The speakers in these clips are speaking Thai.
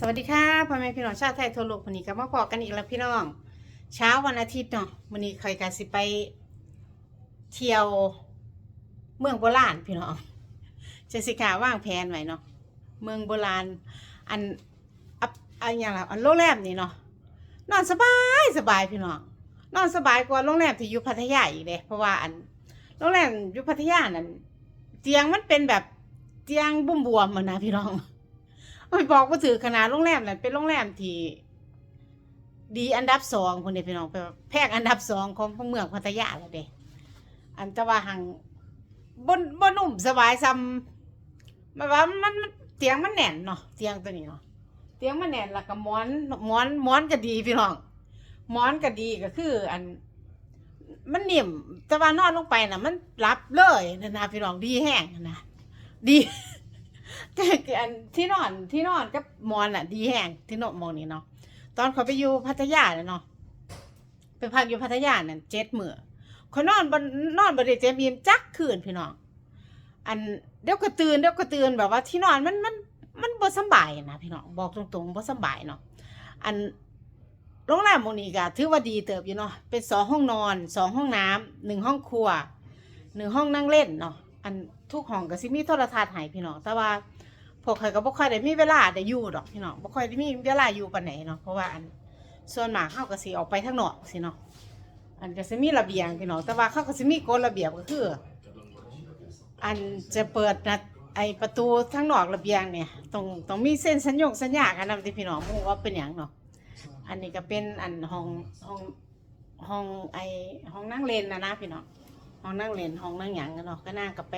สวัสดีค่ะพ่อแม่พี่น้องชาวไทยทั่วโลกวันนี้ก็มาพอกันอีกแล้วพี่น้อง เช้าวันอาทิตย์เนาะวันนี้ใครกันสิไปเที่ยวเมืองโบราณพี่น้องเจสิกาว่างแผนไว้เนาะเมืองโบราณอันอับอันอย่างไรอันโรงแรมนี่เนาะนอนสบายสบายพี่น้องนอนสบายกว่าโรงแรมที่อยู่พัทยาอีกเลยเพราะว่าอันโรงแรมอยู่พัทยานั่นเตียงมันเป็นแบบเตียงบุ้มบวมๆมันนะพี่น้อง ไม่บอกว่าถือขนาดโรงแรมนั่นเป็นโรงแรมที่ดีอันดับสองคนเดียพี่น้องแบบแพงอันดับสองของเมืองพัทยาแล้วเด้อันตะว่าหังบนบนนุ่มสบายซ้ำมาว่ามันเตียงมันแน่นเนาะเตียงตัวนี้เนาะเตียงมันแน่นแล้วก็หมอนหมอนหมอนก็ดีพี่น้องหมอนก็ดีก็คือ อัน มันนิ่มแต่ว่านอนลงไปน่ะมันรับเลยนะนะพี่น้องดีแห้งนะดี อันที่นอนที่นอนกับหมอนอะ ดีแห้งที่นอนหมองนี้เนาะตอนเขาไปอยู่พัทยาเนี่ยเนาะไปพักอยู่พัทยาเนี่ยเจ็ดมือเขานอนบนนอนบนเดเจมีมจักคืนพี่น้องอันเดี๋ยวก็ตื่นเดี๋ยวก็ตื่นแบบว่าที่นอนมันมันมันบ่สบายนะพี่น้องบอกตรงๆบ่สบายเนาะอันโรงแรมหมงนี้ก็ถือว่าดีเติบอยู่เนาะเป็นสองห้องนอนสองห้องน้ำหนึ่งห้องครัวหนึ่งห้องนั่งเล่นเนาะอันทุกห้องก็สิมีโทรทัศน์ให้พี่น้องแต่ว่า พวกข่อยก็บ่ค่อยได้มีเวลาได้อยู่ดอกพี่น้องบ่ค่อยได้มีเวลาอยู่ปานไหนเนาะเพราะว่าอันส่วนมากเฮาก็สิออกไปทางนอกสิเนาะอันก็สิมีระเบียงพี่น้องแต่ว่าเขาก็สิมีกฎระเบียบก็คือ อันจะเปิดนะไอประตูทางนอกระเบียงเนี่ยต้องต้องมีเส้นสัญญงสัญญากันนำที่พี่น้องบ่ว่าเป็นหยังเนาะอันนี้ก็เป็นอันห้องห้องห้องไอห้องนั่งเล่นนะนะพี่น้องห้องนั่งเล่นห้องนั่งหยังกันเนาะก็นั่งกับไป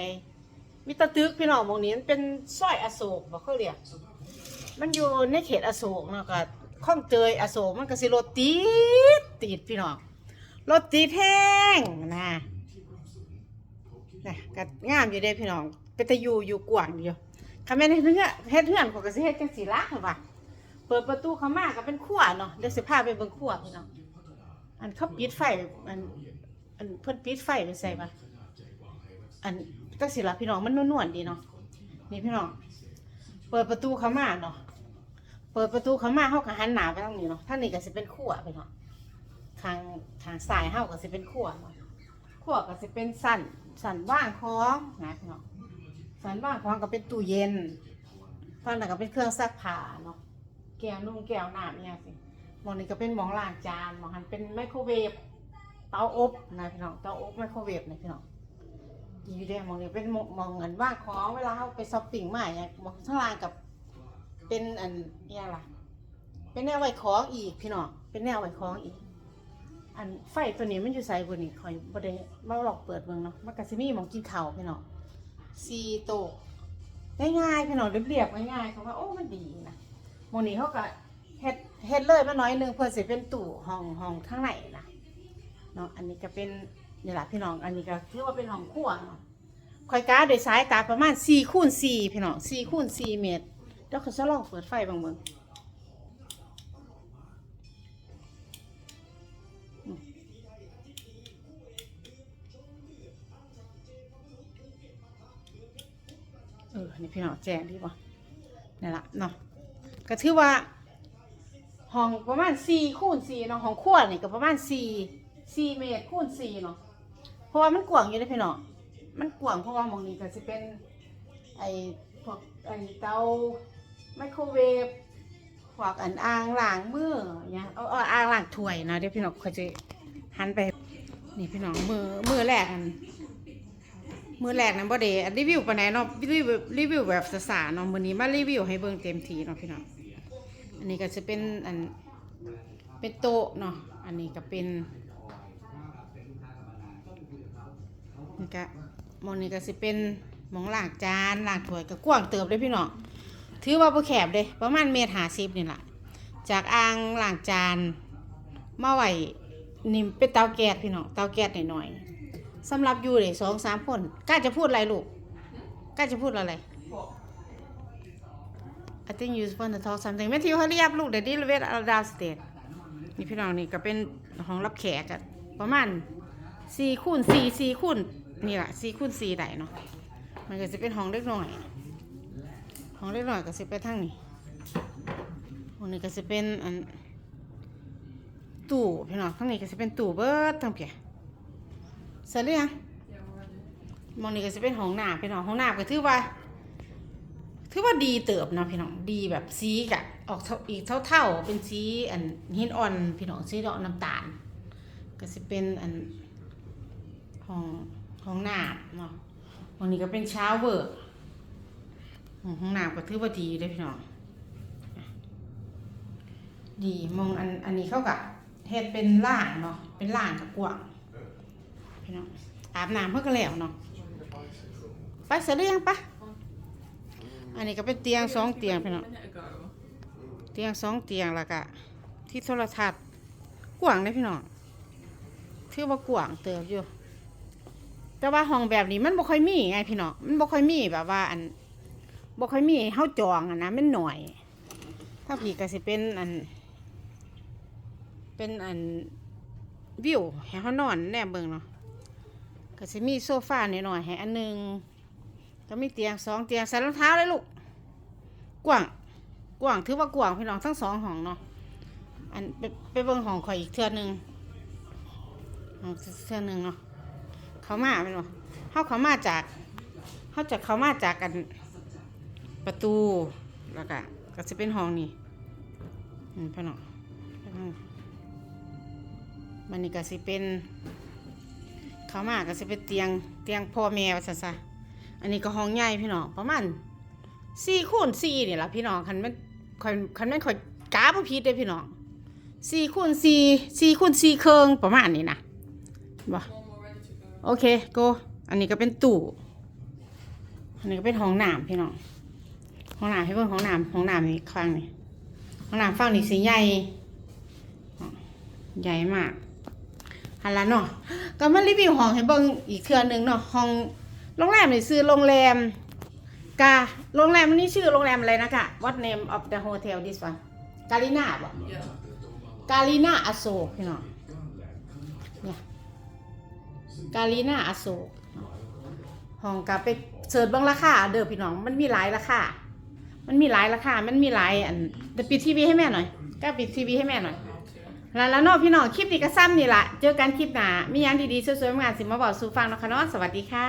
มีตะตึกพี่น้องหมองนี้มันเป็นซอยอโศกบ่เขาเรียกมันอยู่ในเขตอโศกเนาะก็ข้องเตยอโศกมันก็สิรถติดติดพี่น้องรถติดแห้งนะนะก็งามอยู่เด้พี่น้องเป็นตะอยู่อยู่กวางอยู่คำแม่นเฮ็ดเฮือนเฮ็ดเฮือนเขาก็สิเฮ็ดจังซี่ล่ะค่ะว่าเปิดประตูเข้ามาก็เป็นครัวเนาะเดี๋ยวสิพาไปเบิ่งครัวพี่น้องอันเขาปิดไฟอันอันเพิ่นปิดไฟไปใส่บ่อัน ก็สิละพี่น้องมันนวลๆดีเนาะนี่พี่น้องเปิดประตูเข้ามาเนาะเปิดประตูเข้ามาเฮาก็หันหน้าไปทางนี้เนาะทางนี้ก็สิเป็นครัวพี่น้องทางทางซ้ายเฮาก็สิเป็นครัวเนาะครัวก็สิเป็นสั่นสั่นว่างของนะพี่น้องสั่นว่างของก็เป็นตู้เย็นฝั่งนั้นก็เป็นเครื่องซักผ้าเนาะแก้วนุ่งแก้วน้ำเนี่ยสิหมองนี้ก็เป็นหมองล้างจานหมองหันเป็นไมโครเวฟเตาอบนะพี่น้องเตาอบไมโครเวฟนะพี่น้อง อยู่เด้มองนี่เป็นมองมองเงินว่างของเวลาเขาไปช้อปปิ้งมาเนี่ยมองข้างล่างกับ เป็นอันเนี่ยล่ะ เป็นแนวไว้ของอีกพี่น้องเป็นแนวไว้ของอีก อันไฟตัวนี้มันอยู่ใส่บนนี้คอยบ่ได้มาลอกเปิดเบิ่งเนาะมันก็สิมีหมองกินข้าวพี่น้องซีโตะง่ายๆพี่น้องเรียบๆง่ายๆเขาว่าโอ้มันดีนะหมองนี้เขาก็เฮ็ดเฮ็ดเลยมาน่อยหนึงเพื่อสิเป็นตู้ห้องห้องข้างในนะเนาะอันนี้ก็เป็น นี่แหละพี่น้องอันนี้ก็ถือว่าเป็นห้องครัวเนาะข่อยกาโดยสายตาประมาณ4คูณ4พี่น้อง4คูณ4เมตรเดี๋ยวเขาจะลองเปิดไฟบางเบิ่งอืมเออนี่พี่น้องแจ้งดีป่ะนี่นละเนาะก็ถือว่าห้องประมาณ4คูณ4เนาะห้องครัวนี่ก็ประมาณ4 4เมตรคูณ4เนาะ เพราะว่ามันกว้างอยู่เด้พี่น้องมันกว้างเพราะว่ามองนี้ก็จะเป็นไอ้พวกไอ้เตาไมโครเวฟพวกอันอ่างล้างมือเนี่ยเอาเอาอ่างล้างถ้วยนะเดี๋ยวพี่น้องเขาจะหันไปนี่พี่น้องมือมือแรกอันมือแรกนั้นบ่ได้อันรีวิวปานไหนเนาะรีวิวรีวิวแบบสาๆเนาะมื้อนี้มารีวิวให้เบิ่งเต็มทีเนาะพี่น้องอันนี้ก็จะเป็นอันเป็นโต๊ะเนาะอันนี้ก็เป็น นี่ก็มองนี้ก็สิเป็นหมองหลางจานหลางถ้วยก็กว้างเติบเลยพี่น้องถือว่าบ่แคบเลยประมาณเมตรหาสิบนี่แหละจากอ่างหลางจานมาไหวนี่มเป็นเตาแก๊สพี่น้องเตาแก๊สหน่อยๆสำหรับอยู่เลยสองสามคนกล้าจะพูดอะไรลูกกล้าจะพูดอะไร I think you want to talk something Matthew hurry up ลูก Daddy wait downstairs นี่พี่น้องนี่ก็เป็นห้องรับแขกอะประมาณสี่คูณสี่สี่คูณ นี่แหละสี่คูณสี่ได้เนาะมันก็จะเป็นห้องเล็กหน่อยห้องเล็กหน่อยก็สิไปทางนี้งนี้ก็จะเป็นอันตู้พี่น้องข้างนี้ก็จะเป็นตู้เบิดทั้งเพียเสร็จหรือยังมองนี้ก็จะเป็นห้องน้ำพี่น้องห้องน้ำก็ถือว่าถือว่าดีเติบนะพี่น้องดีแบบสีกะออกอีกเท่าๆเป็นสีอันหินอ่อนพี่น้องสีดอกน้ำตาล ก็จะเป็นอันห้อง ห้องน้ำเนาะวันนี้ก็เป็นเช้าเวอร์ห้องน้ำก็ถือว่าดีอยู่เลยพี่น้องดีมองอันอันนี้เข้ากับเฮ็ดเป็นล่างเนาะเป็นล่างกับกว้างพี่น้องอาบน้ำเพื่อก็แล้วเนาะไปเสร็จหรือยังปะอันนี้ก็เป็นเตียงสองเตียงพี่น้องเตียงสองเตียงแล้วก็ที่โทรทัศน์กว้างเลยพี่น้องถือว่ากว้างเติบอยู่ แต่ว่าห้องแบบนี้มันบ่ค่อยมีไงพี่น้องมันบ่ค่อยมีแบบว่า อันบ่ค่อยมีห้เฮาจองอะนะมันหน่อย ถ้าผีก็สิเป็นอัน เป็นอันวิวให้เขานอนแนบเบิ่งเนาะก็สิมีโซฟาหน่อยๆให้อันหนึงก็มีเตียงสองเตียงใส่รองเท้าเลยลูกกว้างกว้างถือว่ากว้างพี่น้องทั้งสองห้องเนาะอันไปไปเบิ่งห้องข่อยอีกเทื่อหนึงห้องเทื่อหนึงเนาะ เขามาเป็นบ่เขาเขามาจากเขาจากเขามาจากกันประตูแล้วก็ก็จะเป็นห้องนี่อืมพี่น้องอืมมันนี่ก็สิเป็น เขามาก็สิเป็นเตียงเตียงพ่อแม่ว่าซะซะอันนี้ก็ห้องใหญ่พี่น้องประมาณสี่คูณสี่นี่แหละพี่น้องคันแม่นคันคันม่นข่อยกาบ่ผิดเด้พี่น้องสี่คูณสี่สี่คูณสี่เครื่องประมาณนี้นะบ่ โอเคโกอันนี้ก็เป็นตู้อันนี้ก็เป็นห้องน้ำพี่น้องห้องน้ำให้เบิ่งห้องน้ำห้องน้ำนี่ข้างนี่ห้องน้ำฝั่งนี่สีใหญ่ใหญ่มากหันละเนาะก็มารีวิวห้องให้เบิ่งอีกเทื่อหนึงเนาะห้องโรงแรมนี่ซื้อโรงแรมกาโรงแรมนี้ชื่อโรงแรมอะไรนะกะ What name of the hotel this one กาลิน่าบ่ Yeah. กาลิน่าอโศกพี่น้องเนี่ย กาลีนาอโศกห้องกาไปเสิร์ชเบิ่งราคาเด้อพี่น้องมันมีหลายราคา มันมีหลายราคา มันมีหลายอันแต่ปิดทีวีให้แม่หน่อยก็ปิดทีวีให้แม่หน่อยแล้วแล้วนาะพี่น้องคลิปนี้ก็ซ้ำนี่แหละเจอกันคลิปหน้ามียังดีๆสวยๆงานสิมาบอกสู่ฟังเนาะคะเนาะสวัสดีค่ะ